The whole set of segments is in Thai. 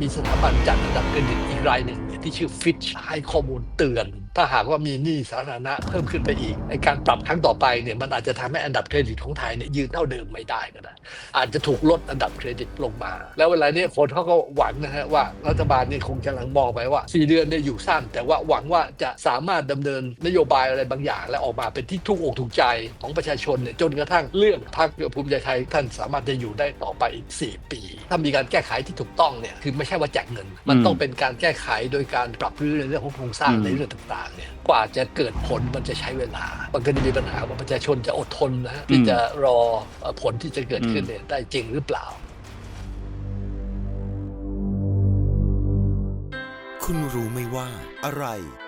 มีสถาบันจัดอันดับเครดิตอีกรายหนึ่งที่ชื่อฟิชให้ข้อมูลเตือน ถ้าหากว่ามีหนี้สาธารณะเพิ่มขึ้นไปอีกไอการปรับครั้งต่อไปเนี่ยมันอาจจะทำให้อันดับเครดิตของไทยเนี่ยยืนเท่าเดิมไม่ได้ก็ได้อาจจะถูกลดอันดับเครดิตลงมา แล้วเวลาเนี้คนเขาก็หวังนะฮะว่ารัฐบาลนี่คงจะลังมองไปว่า 4 เดือนเนี่ยอยู่สั้น แต่ว่าหวังว่าจะสามารถดำเนินนโยบายอะไรบางอย่าง และออกมาเป็นที่ถูกอกถูกใจของประชาชนเนี่ยจนกระทั่งเรื่องพรรคภูมิใจไทยท่านสามารถจะอยู่ได้ต่อไปอีก 4 ปี ถ้ามีการแก้ไขที่ถูกต้องเนี่ยคือไม่ใช่ว่าแจกเงิน มันต้องเป็นการแก้ไขโดยการปรับรื้อในเรื่องของโครงสร้างอืมในเรื่องต่างๆเนี่ยกว่าจะเกิดผลมันจะใช้เวลา มันก็จะมีปัญหาว่าประชาชนจะอดทนนะฮะที่จะรอเอ่อผลที่จะเกิดขึ้นเนี่ยได้จริงหรือเปล่า คุณรู้ไหมว่าอะไร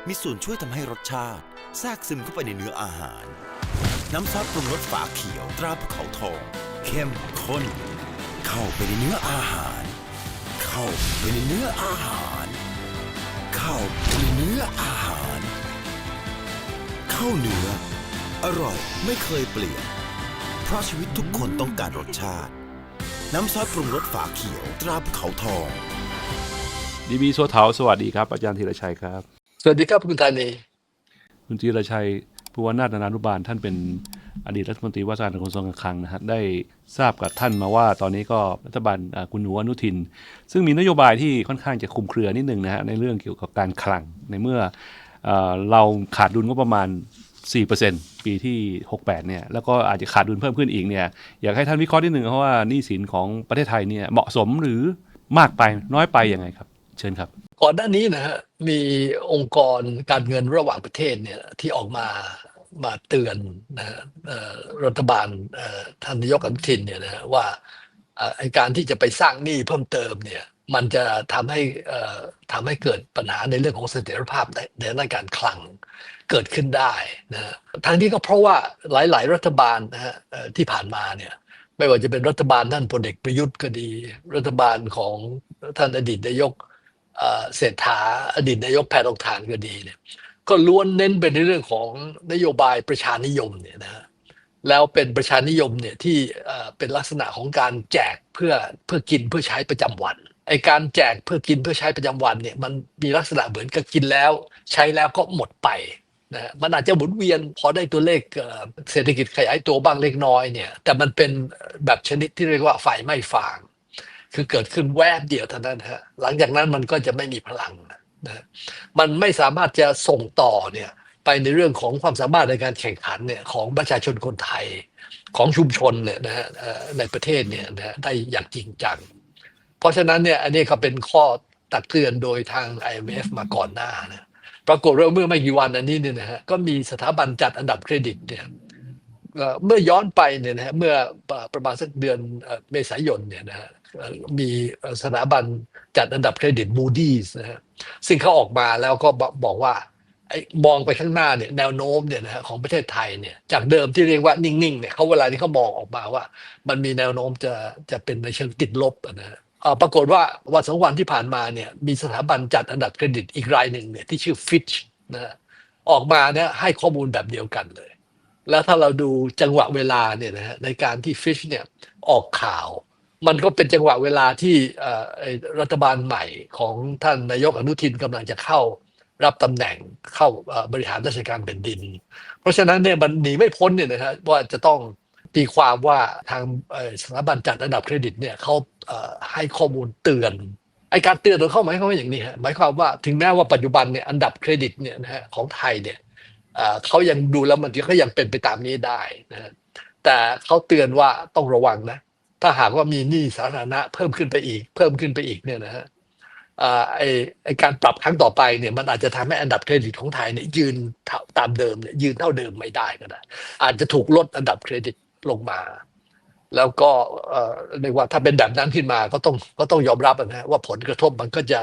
มีส่วนช่วยทำให้รสชาติแทรกซึมเข้าไปในเนื้ออาหาร น้ำซอสปรุงรสฝาเขียวตราภูเขาทอง เข้มข้น เข้าไปในเนื้ออาหาร เข้าไปในเนื้ออาหาร เข้าไปในเนื้ออาหารเข้าเนื้อ อร่อยไม่เคยเปลี่ยน เพราะชีวิตทุกคนต้องการรสชาติ น้ำซอสปรุงรสฝาเขียวตราภูเขาทองดีบีโซเทาสวัสดีครับ อาจารย์ธีรชัยครับ สวัสดีครับคุณธานีคุณธีรชัยภูวนาถนานุบาลท่านเป็นอดีตรัฐมนตรีว่าการกระทรวงการคลังนะฮะได้ทราบกับท่านมาว่า ตอนนี้ก็รัฐบาลอ่าคุณหนูอนุทิน ซึ่งมีนโยบายที่ค่อนข้างจะคลุมเครือนิดนึงนะฮะในเรื่องเกี่ยวกับการคลังในเมื่อ เราขาดดุลก็ประมาณ 4%ปีที่ 68 เนี่ย แล้วก็อาจจะขาดดุลเพิ่มขึ้นอีกเนี่ย อยากให้ท่านวิเคราะห์นิดหนึ่งเพราะว่านี้สินของประเทศไทยเนี่ยเหมาะสมหรือมากไปน้อยไปยังไงครับ เชิญครับ ก่อนหน้านี้นะฮะมีองค์กรการเงินระหว่างประเทศเนี่ยที่ออกมามาเตือนนะฮะรัฐบาลท่านนายกอนุทินเนี่ยนะฮะว่าไอการที่จะไปสร้างหนี้เพิ่มเติมเนี่ย มันจะทำให้เอ่อทำให้เกิดปัญหาในเรื่องของเสถียรภาพในในด้านการคลังเกิดขึ้นได้นะทั้งนี้ก็เพราะว่าหลาย ๆ รัฐบาลนะฮะที่ผ่านมาเนี่ยไม่ว่าจะเป็นรัฐบาลท่านพลเอกประยุทธ์ก็ดี รัฐบาลของท่านอดีตนายกเศรษฐาอดีตนายกแพทองทานก็ดีเนี่ยก็ล้วนเน้นไปในเรื่องของนโยบายประชานิยมเนี่ยนะฮะแล้วเป็นประชานิยมเนี่ยที่เป็นลักษณะของการแจกเพื่อเพื่อกินเพื่อใช้ประจำวัน ไอการแจกเพื่อกินเพื่อใช้ประจำวันเนี่ยมันมีลักษณะเหมือนกับกินแล้ว ใช้แล้วก็หมดไปนะฮะมันอาจจะหมุนเวียนพอได้ตัวเลขเศรษฐกิจขยายตัวบ้างเล็กน้อยเนี่ยแต่มันเป็นแบบชนิดที่เรียกว่าไฟไม้ฟาง คือเกิดขึ้นแวบเดียวเท่านั้นฮะหลังจากนั้นมันก็จะไม่มีพลังนะฮะมันไม่สามารถจะส่งต่อเนี่ยไปในเรื่องของความสามารถในการแข่งขันเนี่ยของประชาชนคนไทยของชุมชนเนี่ยนะฮะในประเทศเนี่ยนะฮะได้อย่างจริงจัง เพราะฉะนั้นเนี่ยอันนี้ก็เป็นข้อตักเตือนโดยทาง IMF มาก่อนหน้านะปรากฏว่าเมื่อไม่กี่วันอันนี้เนี่ยนะฮะก็มีสถาบันจัดอันดับเครดิตเนี่ยเมื่อย้อนไปเนี่ยนะฮะเมื่อประมาณสักเดือนเมษายนเนี่ยนะฮะมีสถาบันจัดอันดับเครดิต Moody's นะฮะซึ่งเขาออกมาแล้วก็บอกว่าไอ้มองไปข้างหน้าเนี่ยแนวโน้มเนี่ยนะฮะของประเทศไทยเนี่ยจากเดิมที่เรียกว่านิ่งๆเนี่ยเขาเวลาที่เขามองออกมาว่า มันมีแนวโน้มจะจะเป็นในเชิงติดลบนะฮะ ปรากฏว่าวันสองวันที่ผ่านมาเนี่ยมีสถาบันจัดอันดับเครดิตอีกรายหนึ่งเนี่ยที่ชื่อ Fitch นะฮะออกมาเนี่ยให้ข้อมูลแบบเดียวกันเลย แล้วถ้าเราดูจังหวะเวลาเนี่ยนะฮะในการที่ Fitch เนี่ยออกข่าว มันก็เป็นจังหวะเวลาที่อ่อไอ้รัฐบาลใหม่ของท่านนายกอนุทินกำลังจะเข้ารับตำแหน่งเข้าบริหารราชการแผ่นดิน เพราะฉะนั้นเนี่ยมันหนีไม่พ้นเนี่ยนะฮะว่าจะต้องตีความว่าทางสถาบันจัดอันดับเครดิตเนี่ยเขา ให้ข้อมูลเตือนไอการเตือนของเขาหมายความว่าอย่างนี้ฮะหมายความว่าถึงแม้ว่าปัจจุบันเนี่ยอันดับเครดิตเนี่ยนะฮะของไทยเนี่ยเขายังดูแล้วมันก็ยังเป็นไปตามนี้ได้นะฮะแต่เขาเตือนว่าต้องระวังนะ ถ้าหากว่ามีหนี้สาธารณะเพิ่มขึ้นไปอีก เพิ่มขึ้นไปอีกเนี่ยนะฮะไอไอการปรับครั้งต่อไปเนี่ยมันอาจจะทำให้อันดับเครดิตของไทยเนี่ยยืนเท่าตามเดิมเนี่ยยืนเท่าเดิมไม่ได้ก็ได้อาจจะถูกลดอันดับเครดิตลงมา แล้วก็เรียกว่าถ้าเป็นแบบนั้นขึ้นมาก็ต้องก็ต้องยอมรับนะฮะว่าผลกระทบมันก็จะ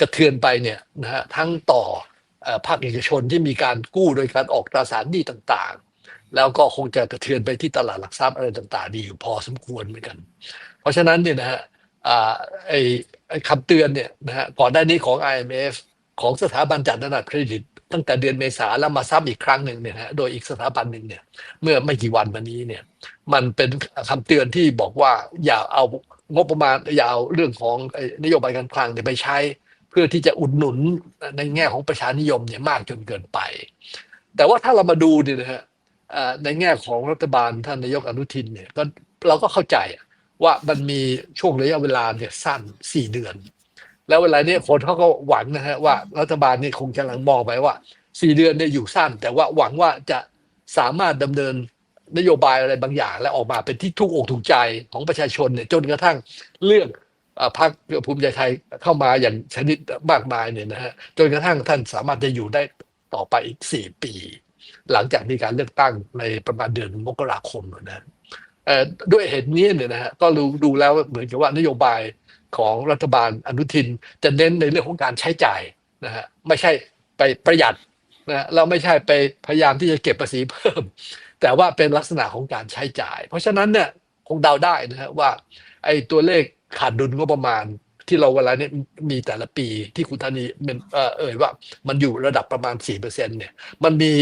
กระเทือนไปเนี่ยนะฮะทั้งต่อภาคเอกชนที่มีการกู้โดยการออกตราสารหนี้ต่างๆ แล้วก็คงจะกระเทือนไปที่ตลาดหลักทรัพย์อะไรต่างๆ ดีอยู่พอสมควรเหมือนกัน เพราะฉะนั้นเนี่ยนะฮะไอไอคำเตือนเนี่ยนะฮะก่อนหน้านี้ของ IMF ของสถาบันจัดอันดับเครดิต ตั้งแต่เดือนเมษาแล้วมาซ้ำอีกครั้งหนึ่งเนี่ยนะฮะโดยอีกสถาบันหนึ่งเนี่ย เมื่อไม่กี่วันมานี้เนี่ย มันเป็นคำเตือนที่บอกว่าอย่าเอางบประมาณอย่าวเรื่องของนโยบายการคลังเนี่ยไปใช้ เพื่อที่จะอุดหนุนในแง่ของประชานิยมเนี่ยมากจนเกินไป แต่ว่าถ้าเรามาดูเนี่ยนะฮะในแง่ของรัฐบาลท่านนายกอนุทินเนี่ยก็เราก็เข้าใจว่ามันมีช่วงระยะเวลาเนี่ยสั้นสี่เดือน แล้วเวลาเนี้ยคนเขาก็หวังนะฮะว่ารัฐบาลนี่คงกำลังมองไปว่าสี่เดือนเนี่ยอยู่สั้น แต่ว่าหวังว่าจะสามารถดำเนินนโยบายอะไรบางอย่าง และออกมาเป็นที่ถูกอกถูกใจของประชาชนเนี่ยจนกระทั่งเลือกเอ่อพรรคภูมิใจไทยเข้ามาอย่างชนิดมากมายเนี่ยนะฮะจนกระทั่งท่านสามารถจะอยู่ได้ต่อไปอีกสี่ปี หลังจากมีการเลือกตั้งในประมาณเดือนมกราคมนะฮะเอ่อด้วยเหตุนี้เนี่ยนะฮะก็ดูดูแล้วเหมือนกับว่านโยบาย ของรัฐบาลอนุทิน จะเน้นในเรื่องของการใช้จ่ายนะฮะไม่ใช่ไปประหยัดนะฮะแล้วไม่ใช่ไปพยายามที่จะเก็บภาษีเพิ่ม แต่ว่าเป็นลักษณะของการใช้จ่าย เพราะฉะนั้นเนี่ยคงเดาได้นะฮะว่าไอ้ตัวเลขขาดดุลงบประมาณที่เราเวลาเนี่ยมีแต่ละปีที่คุณธนีเอ่อเอ่ยว่ามันอยู่ระดับประมาณ 4%เนี่ยมันมี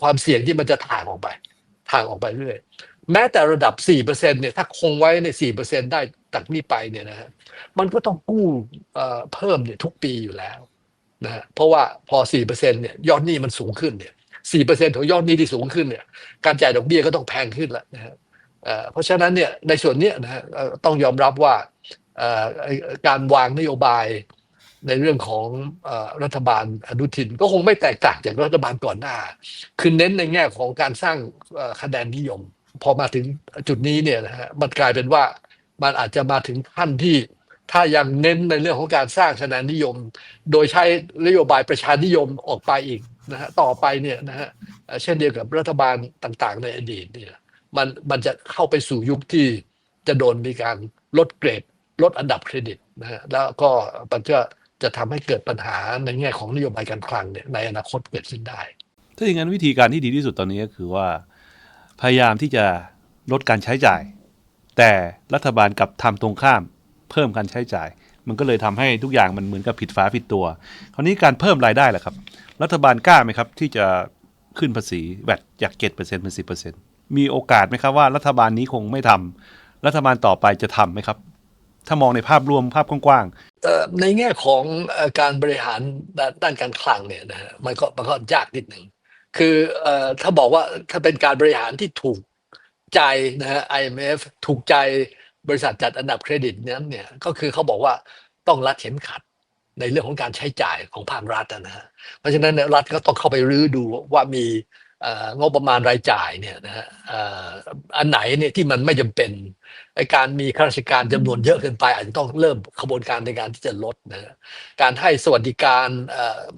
ความเสี่ยงที่มันจะถ่างออกไปถ่างออกไปเรื่อย แม้แต่ระดับ 4%เนี่ยถ้าคงไว้ใน 4%ได้จากนี้ไปเนี่ยนะฮะ มันก็ต้องกู้เพิ่มเนี่ยทุกปีอยู่แล้วนะเพราะว่าพอ4%เนี่ยยอดหนี้มันสูงขึ้นเนี่ย4%ของยอดหนี้ที่สูงขึ้นเนี่ยการจ่ายดอกเบี้ยก็ต้องแพงขึ้นแล้วนะฮะเอ่อเพราะฉะนั้นเนี่ยในส่วนนี้นะฮะต้องยอมรับว่าการวางนโยบายในเรื่องของอรัฐบาลอนุทินก็คงไม่แตกต่างจากรัฐบาลก่อนหน้า คือเน้นในแง่ของการสร้างคะแนนนิยม พอมาถึงจุดนี้เนี่ยนะฮะมันกลายเป็นว่ามันอาจจะมาถึงขั้นที่ ถ้ายังเน้นในเรื่องของการสร้างคะแนนนิยม โดยใช้นโยบายประชานิยมออกไปอีกนะฮะต่อไปเนี่ยนะฮะเช่นเดียวกับรัฐบาลต่างๆ ในอดีตเนี่ยมันมันจะเข้าไปสู่ยุคที่จะโดนมีการลดเกรด ลดอันดับเครดิตนะฮะแล้วก็มันก็จะทำให้เกิดปัญหาในแง่ของนโยบายการคลังเนี่ยในอนาคตเกิดขึ้นได้ ถ้าอย่างนั้นวิธีการที่ดีที่สุดตอนนี้ก็คือว่า พยายามที่จะลดการใช้จ่าย แต่รัฐบาลกลับทำตรงข้าม เพิ่มการใช้จ่าย มันก็เลยทำให้ทุกอย่างมันเหมือนกับผิดฝาผิดตัว คราวนี้การเพิ่มรายได้แหละครับ รัฐบาลกล้าไหมครับ ที่จะขึ้นภาษีแวดจาก7%เปอร์เซ็น10%มีโอกาสไหมครับว่ารัฐบาลนี้คงไม่ทำรัฐบาลต่อไปจะทำไหมครับ ถ้ามองในภาพรวมภาพกว้างเอ่อในแง่ของการบริหารด้านการคลังเนี่ยนะฮะมันก็มันก็ยากนิดหนึ่งคือเอ่อถ้าบอกว่าถ้าเป็นการบริหารที่ถูกใจนะฮะ IMF ถูกใจ บริษัทจัดอันดับเครดิตนั้นเนี่ยก็คือเขาบอกว่าต้องรัดเข็มขัดในเรื่องของการใช้จ่ายของภาครัฐนะฮะเพราะฉะนั้นรัฐก็ต้องเข้าไปรื้อดูว่ามีเอ่องบประมาณรายจ่ายเนี่ยนะฮะอันไหนเนี่ยที่มันไม่จำเป็น ไอการมีข้าราชการจำนวนเยอะเกินไป อาจจะต้องเริ่มขบวนการในการที่จะลดนะการให้สวัสดิการ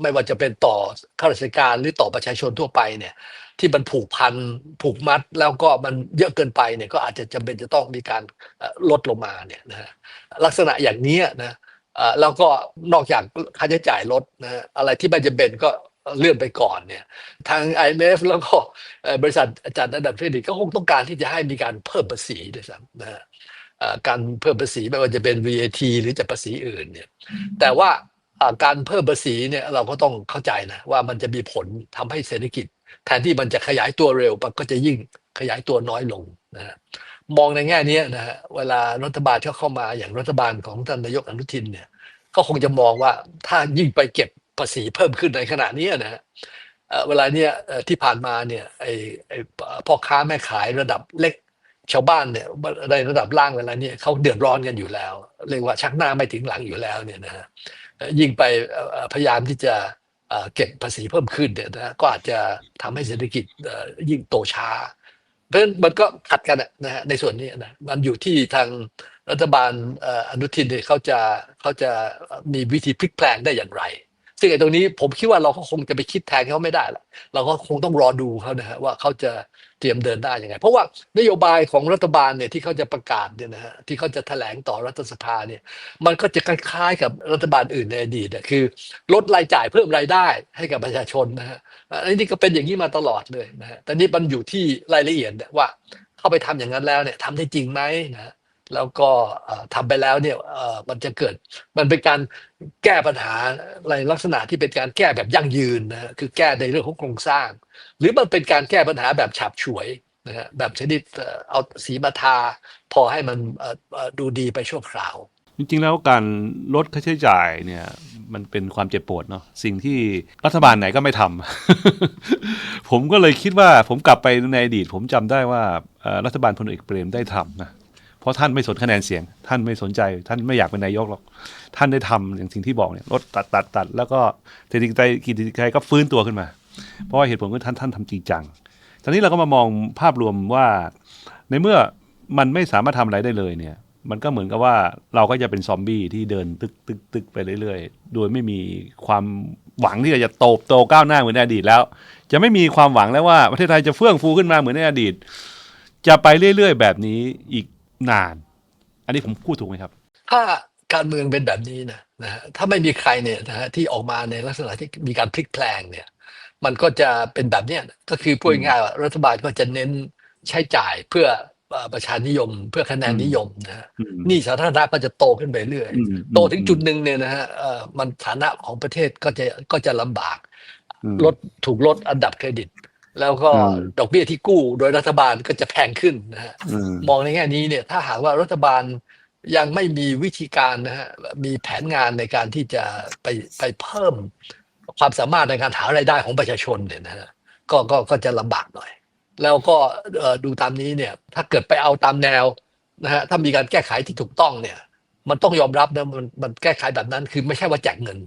ไม่ว่าจะเป็นต่อข้าราชการหรือต่อประชาชนทั่วไปเนี่ยที่มันผูกพันผูกมัดแล้วก็มันเยอะเกินไปเนี่ยก็อาจจะจำเป็นจะต้องมีการลดลงมาเนี่ยนะลักษณะอย่างนี้นะแล้วก็นอกจากค่าใช้จ่ายลดนะอะไรที่ไม่จำเป็นก็ เลื่อนไปก่อนเนี่ยทาง IMF แล้วก็เอ่อบริษัทจัดอันดับเครดิตก็คงต้องการที่จะให้มีการเพิ่มภาษีด้วยซ้ำนะฮะเอ่อการเพิ่มภาษีไม่ว่าจะเป็น VAT หรือจะภาษีอื่นเนี่ยแต่ว่าอ่าการเพิ่มภาษีเนี่ยเราก็ต้องเข้าใจนะว่ามันจะมีผลทำให้เศรษฐกิจ แทนที่มันจะขยายตัวเร็วมันก็จะยิ่งขยายตัวน้อยลงนะฮะมองในแง่นี้นะฮะเวลารัฐบาลเขาเข้ามาอย่างรัฐบาลของท่านนายกอนุทินเนี่ยก็คงจะมองว่าถ้ายิ่งไปเก็บ ภาษีเพิ่มขึ้นในขณะนี้นะฮะเวลาเนี่ยที่ผ่านมาเนี่ยไอ้ไอ้พ่อค้าแม่ขายระดับเล็กชาวบ้านเนี่ยในระดับล่างเวลาเนี่ยเขาเดือดร้อนกันอยู่แล้ว เรียกว่าชักหน้าไม่ถึงหลังอยู่แล้วเนี่ยนะฮะยิ่งไปพยายามที่จะเก็บภาษีเพิ่มขึ้นเนี่ยนะก็อาจจะทำให้เศรษฐกิจยิ่งโตช้า เพราะฉะนั้นมันก็ขัดกันนะฮะในส่วนนี้นะมันอยู่ที่ทางรัฐบาลเอ่ออนุทินเนี่ยเขาจะเขาจะมีวิธีพลิกแปลงได้อย่างไร ซึ่งไอ้ตรงนี้ผมคิดว่าเราก็คงจะไปคิดแทนเขาไม่ได้ละเราก็คงต้องรอดูเขานะฮะว่าเขาจะเตรียมเดินได้ยังไง เพราะว่านโยบายของรัฐบาลเนี่ยที่เขาจะประกาศเนี่ยนะฮะที่เขาจะแถลงต่อรัฐสภาเนี่ยมันก็จะคล้ายๆกับรัฐบาลอื่นในอดีตนะคือ ลดรายจ่ายเพิ่มรายได้ให้กับประชาชนนะฮะอันนี้ก็เป็นอย่างนี้มาตลอดเลยนะฮะแต่นี่มันอยู่ที่รายละเอียดว่าเข้าไปทำอย่างนั้นแล้วเนี่ยทำได้จริงไหมนะ แล้วก็เอ่อทำไปแล้วเนี่ยมันจะเกิดมันเป็นการแก้ปัญหาในลักษณะที่เป็นการแก้แบบยั่งยืนนะคือแก้ในเรื่องของโครงสร้าง หรือมันเป็นการแก้ปัญหาแบบฉับฉวยนะฮะแบบชนิดเอาสีมาทา พอให้มันดูดีไปชั่วคราว จริงๆแล้วการลดค่าใช้จ่ายเนี่ยมันเป็นความเจ็บปวดเนาะสิ่งที่รัฐบาลไหนก็ไม่ทำผมก็เลยคิดว่าผมกลับไปในอดีต ผมจำได้ว่ารัฐบาลพลเอกเปรมได้ทำนะ เพราะท่านไม่สนคะแนนเสียง ท่านไม่สนใจ ท่านไม่อยากเป็นนายกหรอก ท่านได้ทำอย่างสิ่งที่บอกเนี่ยลดตัดตัดตัดแล้วก็เศรษฐกิจกิจไทยก็ฟื้นตัวขึ้นมา เพราะว่าเหตุผลคือท่านท่านทำจริงจังตอนนี้เราก็มามองภาพรวมว่าในเมื่อมันไม่สามารถทำอะไรได้เลยเนี่ยมันก็เหมือนกับว่าเราก็จะเป็นซอมบี้ที่เดินตึกตึกตึกไปเรื่อยๆ โดยไม่มีความหวังที่จะโตโตก้าวหน้าเหมือนในอดีตแล้ว จะไม่มีความหวังแล้วว่าประเทศไทยจะเฟื่องฟูขึ้นมาเหมือนในอดีต จะไปเรื่อยๆ แบบนี้อีก นาน อันนี้ผมพูดถูกไหมครับ ถ้าการเมืองเป็นแบบนี้นะนะฮะถ้าไม่มีใครเนี่ยนะฮะที่ออกมาในลักษณะที่มีการพลิกแพลงเนี่ย มันก็จะเป็นแบบเนี้ยนะก็คือพูดง่ายๆว่ารัฐบาลก็จะเน้นใช้จ่ายเพื่อเอ่อประชานิยม เพื่อคะแนนนิยมนะฮะอืมหนี่สาธารณะก็จะโตขึ้นไปเรื่อย อืมโตถึงจุดหนึ่งเนี่ยนะฮะเอ่อมันฐานะของประเทศก็จะก็จะลำบาก อืมลดถูกลดอันดับเครดิต แล้วก็อืมดอกเบี้ยที่กู้โดยรัฐบาลก็จะแพงขึ้นนะฮะอืมมองในแง่นี้เนี่ยถ้าหากว่ารัฐบาลยังไม่มีวิธีการนะฮะมีแผนงานในการที่จะไปไปเพิ่มความสามารถในการหารายได้ของประชาชนเนี่ยนะฮะก็ก็ก็จะลำบากหน่อย แล้วก็เอ่อดูตามนี้เนี่ยถ้าเกิดไปเอาตามแนวนะฮะถ้ามีการแก้ไขที่ถูกต้องเนี่ย มันต้องยอมรับนะมันมันแก้ไขแบบนั้นคือไม่ใช่ว่าแจกเงิน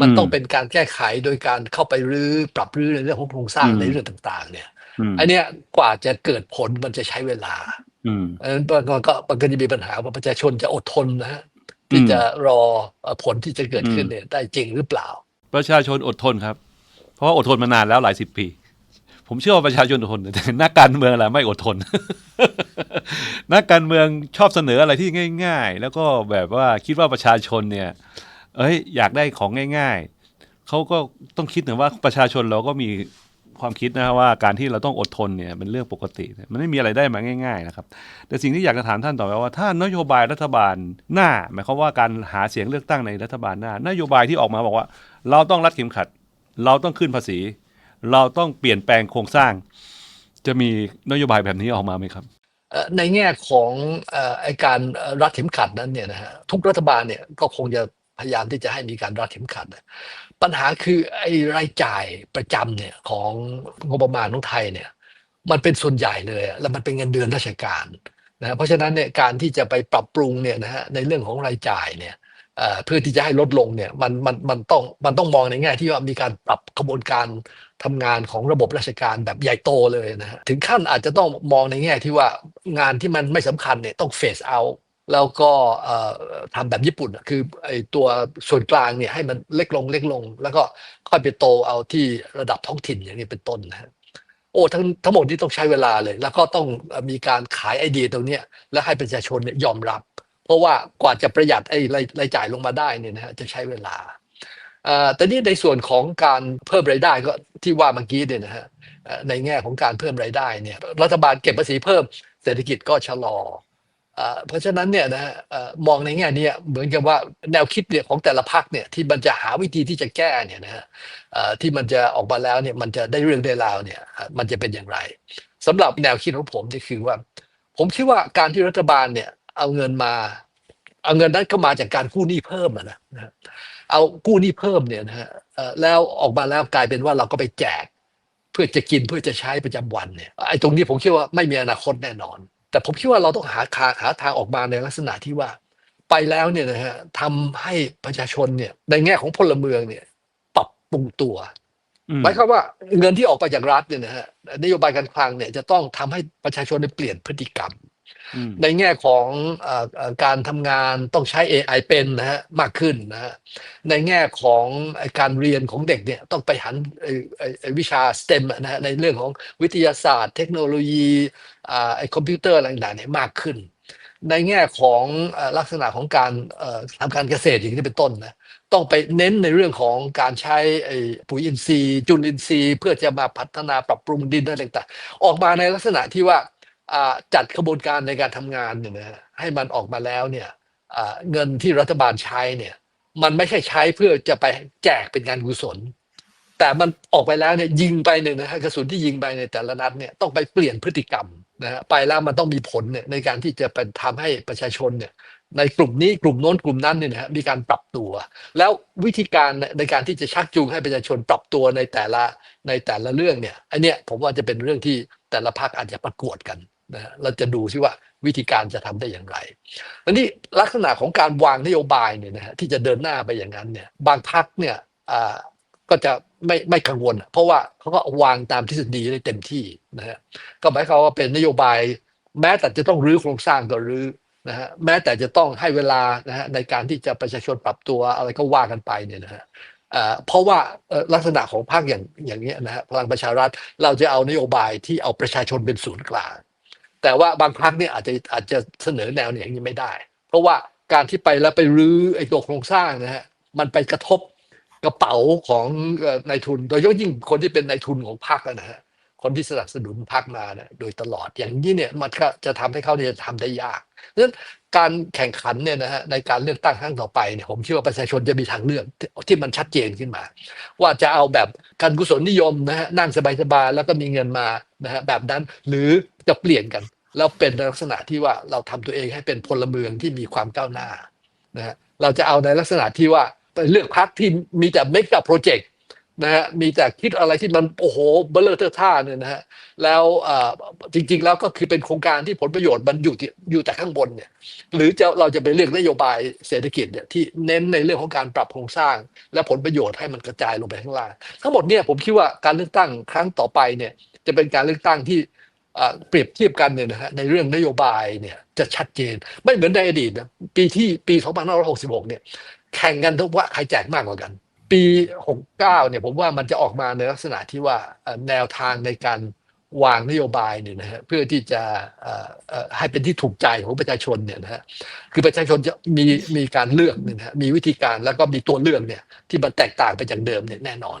มันต้องเป็นการแก้ไขโดยการเข้าไปรื้อปรับรื้อในเรื่องของโครงสร้างอืมในเรื่องต่าง ๆ เนี่ยอืมอันเนี้ยกว่าจะเกิดผลมันจะใช้เวลาอืมอันนั้นมันก็ก็มันก็จะมีปัญหาว่าประชาชนจะอดทนนะฮะที่อืมจะรอเอ่อผลที่จะเกิดขึ้นอืมเนี่ย ได้จริงหรือเปล่า ประชาชนอดทนครับ เพราะว่าอดทนมานานแล้วหลายสิบปีผมเชื่อว่าประชาชนอดทนแต่นักการเมืองแหละไม่อดทน นักการเมืองชอบเสนออะไรที่ง่าย ๆ แล้วก็แบบว่าคิดว่าประชาชนเนี่ย เอ้ยอยากได้ของง่าย ๆเขาก็ต้องคิดนะว่าประชาชนเราก็มีความคิดนะว่าการที่เราต้องอดทนเนี่ยเป็นเรื่องปกติ มันไม่มีอะไรได้มาง่าย ๆ นะครับ แต่สิ่งที่อยากจะถามท่านต่อไปว่า ถ้านโยบายรัฐบาลหน้า หมายความว่าการหาเสียงเลือกตั้งในรัฐบาลหน้า นโยบายที่ออกมาบอกว่า เราต้องรัดเข็มขัด เราต้องขึ้นภาษี เราต้องเปลี่ยนแปลงโครงสร้าง จะมีนโยบายแบบนี้ออกมาไหมครับในแง่ของเอ่อไอการรัดเข็มขัดนั้นเนี่ยนะฮะทุกรัฐบาลเนี่ยก็คงจะ พยายามที่จะให้มีการรัดเข็มขัด ปัญหาคือไอ้รายจ่ายประจำเนี่ยของงบประมาณของไทยเนี่ยมันเป็นส่วนใหญ่เลย แล้วมันเป็นเงินเดือนราชการนะเพราะฉะนั้นเนี่ยการที่จะไปปรับปรุงเนี่ยนะฮะในเรื่องของรายจ่ายเนี่ยเอ่อเพื่อที่จะให้ลดลงเนี่ยมันมันมันต้องมันต้องมองในแง่ที่ว่ามีการปรับกระบวนการทำงานของระบบราชการแบบใหญ่โตเลยนะฮะถึงขั้นอาจจะต้องมองในแง่ที่ว่างานที่มันไม่สำคัญเนี่ยต้องเฟสเอา แล้วก็เอ่อทำแบบญี่ปุ่นคือไอ้ตัวส่วนกลางเนี่ยให้มันเล็กลงเล็กลง แล้วก็ค่อยไปโตเอาที่ระดับท้องถิ่นอย่างนี้เป็นต้นนะฮะโอ้ทั้งทั้งหมดนี้ต้องใช้เวลาเลย แล้วก็ต้องมีการขายไอเดียตรงนี้แล้วให้ประชาชนเนี่ยยอมรับ เพราะว่ากว่าจะประหยัดไอ้รายรายจ่ายลงมาได้เนี่ยนะฮะจะใช้เวลาอ่อแต่นี่ในส่วนของการเพิ่มรายได้ก็ที่ว่าเมื่อกี้เนี่ยนะฮะในแง่ของการเพิ่มรายได้เนี่ยรัฐบาลเก็บภาษีเพิ่มเศรษฐกิจก็ชะลอ เพราะฉะนั้นเนี่ยนะฮะเอ่อมองในแง่เนี้ยเหมือนกับว่าแนวคิดเนี่ยของแต่ละพรรคเนี่ยที่มันจะหาวิธีที่จะแก้เนี่ยนะฮะที่มันจะออกมาแล้วเนี่ยมันจะได้เรื่องได้ราวเนี่ยมันจะเป็นอย่างไรสำหรับแนวคิดของผมที่คือว่า ผมคิดว่าการที่รัฐบาลเนี่ยเอาเงินมา เอาเงินนั้นก็มาจากการกู้หนี้เพิ่มนะนะเอากู้หนี้เพิ่มเนี่ยนะฮะแล้วออกมาแล้วกลายเป็นว่าเราก็ไปแจก เพื่อจะกินเพื่อจะใช้ประจำวันเนี่ยไอ้ตรงนี้ผมคิดว่าไม่มีอนาคตแน่นอน แต่ผมคิดว่าเราต้องหาทางหาทางออกมาในลักษณะที่ว่า ไปแล้วเนี่ยนะฮะทำให้ประชาชนเนี่ยในแง่ของพลเมืองเนี่ย ปรับปรุงตัวอืมหมายความว่าเงินที่ออกไปจากรัฐเนี่ยนะฮะนโยบายการคลังเนี่ยจะต้องทำให้ประชาชนได้เปลี่ยนพฤติกรรมอืม ในแง่ของอการทำงานต้องใช้ AI เป็นนะฮะมากขึ้นนะฮะในแง่ของการเรียนของเด็กเนี่ยต้องไปหันวิชา STEM นะฮะในเรื่องของวิทยาศาสตร์ เทคโนโลยีอ่าไอคอมพิวเตอร์อะไรต่างๆเนี่ยมากขึ้น ในแง่ของอลักษณะของการทำการเกษตรอย่างที่เป็นต้นนะต้องไปเน้นในเรื่องของการใช้ปุ๋ยอินทรีย์ จุลินทรีย์ เพื่อจะมาพัฒนาปรับปรุงดินอะไรต่างๆออกมาในลักษณะที่ว่า จัดกระบวนการในการทำงานเนี่ยนะให้มันออกมาแล้วเนี่ยเงินที่รัฐบาลใช้เนี่ย มันไม่ใช่ใช้เพื่อจะไปแจกเป็นการกุศล แต่มันออกไปแล้วเนี่ยยิงไปเนี่ยนะฮะกระสุนที่ยิงไปในแต่ละนัดเนี่ยต้องไปเปลี่ยนพฤติกรรมนะฮะไปแล้วมันต้องมีผลเนี่ยในการที่จะเป็นทำให้ประชาชนเนี่ยในกลุ่มนี้กลุ่มโน้นกลุ่มนั้นเนี่ยนะฮะมีการปรับตัว แล้ววิธีการในการที่จะชักจูงให้ประชาชนปรับตัวในแต่ละในแต่ละเรื่องเนี่ยอันเนี้ยผมว่าจะเป็นเรื่องที่แต่ละพรรคอาจจะประกวดกัน นะเราจะดูซิว่าวิธีการจะทำได้อย่างไรอันนี้ลักษณะของการวางนโยบายเนี่ยนะฮะที่จะเดินหน้าไปอย่างนั้นเนี่ยบางพรรคเนี่ยอ่าก็จะไม่ไม่กังวล เพราะว่าเขาก็วางตามทฤษฎีได้เต็มที่นะฮะก็หมายความว่าเป็นนโยบาย แม้แต่จะต้องรื้อโครงสร้างก็รื้อนะฮะแม้แต่จะต้องให้เวลานะฮะในการที่จะประชาชนปรับตัวอะไรก็ว่ากันไปเนี่ยนะฮะเอ่อเพราะว่าลักษณะของพรรคอย่างอย่างเงี้นะฮะพลังประชารัฐเราจะเอานโยบายที่เอาประชาชนเป็นศูนย์กลาง แต่ว่าบางพรรคเนี่ยอาจจะอาจจะเสนอแนวเนี่ยอย่างนี้ไม่ได้ เพราะว่าการที่ไปแล้วไปรื้อไอ้ตัวโครงสร้างนะฮะมันไปกระทบกระเป๋าของนายทุน โดยเฉพาะยิ่งคนที่เป็นนายทุนของพรรคนะฮะคนที่สนับสนุนพรรคมาเนี่ยโดยตลอดอย่างนี้เนี่ยมันก็จะทำให้เขาเนี่ยทำได้ยากดังนั้นการแข่งขันเนี่ยนะฮะในการเลือกตั้งครั้งต่อไปเนี่ยผมเชื่อว่าประชาชนจะมีทางเลือกที่มันชัดเจนขึ้นมา ว่าจะเอาแบบการกุศลนิยมนะฮะนั่งสบายๆแล้วก็มีเงินมานะฮะแบบนั้นหรือจะเปลี่ยนกัน แล้วเป็นลักษณะที่ว่าเราทำตัวเองให้เป็นพลเมืองที่มีความก้าวหน้านะฮะเราจะเอาในลักษณะที่ว่าไปเลือกพรรคที่มีแต่ make up project นะฮะมีแต่คิดอะไรที่มันโอ้โหเบลเลอร์เทอร์ท่าเนี่ยนะฮะแล้วอ่อจริง ๆ แล้วก็คือเป็นโครงการที่ผลประโยชน์มันอยู่ที่อยู่แต่ข้างบนเนี่ยหรือจะเราจะไปเลือกนโยบายเศรษฐกิจเนี่ยที่เน้นในเรื่องของการปรับโครงสร้าง และผลประโยชน์ให้มันกระจายลงไปข้างล่าง ทั้งหมดเนี่ยผมคิดว่าการเลือกตั้งครั้งต่อไปเนี่ยจะเป็นการเลือกตั้งที่ เปรียบเทียบกันเนี่ยนะฮะในเรื่องนโยบายเนี่ยจะชัดเจน ไม่เหมือนในอดีตนะปีที่ปี 2566 เนี่ย แข่งกันทุกว่าใครแจกมากกว่ากัน ปี 69 เนี่ยผมว่ามันจะออกมาในลักษณะที่ว่าแนวทางในการวางนโยบายเนี่ยนะฮะเพื่อที่จะให้เป็นที่ถูกใจของประชาชนเนี่ยนะฮะคือประชาชนจะมีมีการเลือกเนี่ยนะฮะมีวิธีการแล้วก็มีตัวเลือกเนี่ยที่มันแตกต่างไปจากเดิมเนี่ยแน่นอน